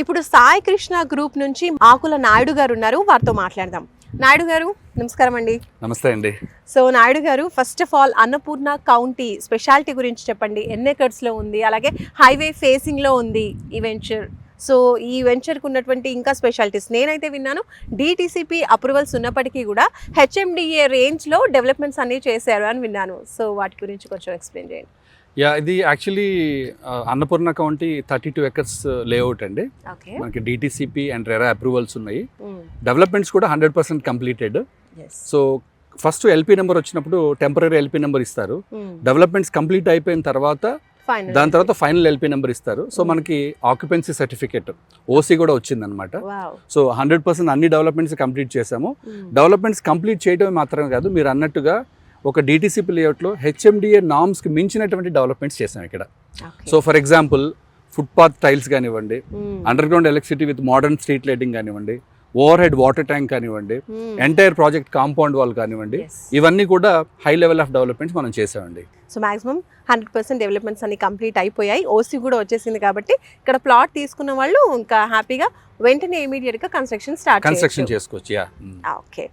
ఇప్పుడు సాయి కృష్ణ గ్రూప్ నుంచి ఆకుల నాయుడు గారు ఉన్నారు వారితో మాట్లాడదాం. నాయుడు గారు నమస్కారం అండి. నమస్తే అండి. సో నాయుడు గారు first of all Annapurna county specialty గురించి చెప్పండి. ఎన్ని acres లో ఉంది? అలాగే హైవే ఫేసింగ్లో ఉంది ఈ వెంచర్ సో ఈ వెంచర్కి ఉన్నటువంటి ఇంకా స్పెషాలిటీస్ నేనైతే విన్నాను. డిటిసిపి అప్రూవల్స్ ఉన్నప్పటికీ కూడా హెచ్ఎండిఏ రేంజ్లో డెవలప్మెంట్స్ అన్ని చేశారు అని విన్నాను. సో వాటి గురించి కొంచెం ఎక్స్ప్లెయిన్ చేయండి. యా ఇది actually Annapurna county thirty two acres layout అండి. మనకి డిటీసీపీ అండ్ రెరా అప్రూవల్స్ ఉన్నాయి. డెవలప్మెంట్స్ కూడా hundred percent completed so first LP number వచ్చినప్పుడు టెంపరీ ఎల్పీ నెంబర్ ఇస్తారు. డెవలప్మెంట్స్ కంప్లీట్ అయిపోయిన తర్వాత దాని తర్వాత ఫైనల్ ఎల్పీ నెంబర్ ఇస్తారు. సో మనకి ఆక్యుపెన్సీ సర్టిఫికేట్ ఓసీ కూడా వచ్చిందనమాట సో హండ్రెడ్ పర్సెంట్ అన్ని డెవలప్మెంట్స్ కంప్లీట్ చేసాము డెవలప్మెంట్స్ కంప్లీట్ చేయడమే మాత్రమే కాదు మీరు అన్నట్టుగా ఒక డిటీసీపీ లేఅవుట్లో హెచ్ఎండిఏ నామ్స్కి మించినటువంటి డెవలప్మెంట్స్ చేసాం ఇక్కడ. So for example footpath tiles కానివ్వండి underground electricity with modern street lighting కానివ్వండి ఓవర్ హెడ్ వాటర్ ట్యాంక్ కానివ్వండి ఎంటైర్ ప్రాజెక్ట్ కాంపౌండ్ వాల్ కానివ్వండి ఇవన్నీ కూడా హై లెవెల్ ఆఫ్ డెవలప్మెంట్స్ మనం చేసామండి so maximum hundred percent developments అన్ని కంప్లీట్ అయిపోయాయి. ఓసీ కూడా వచ్చేసింది కాబట్టి ఇక్కడ ప్లాట్ తీసుకున్న వాళ్ళు ఇంకా హ్యాపీగా వెంటనే ఇమీడియట్గా కన్స్ట్రక్షన్ స్టార్ట్ కన్స్ట్రక్షన్ చేసుకోవచ్చు యా ఓకే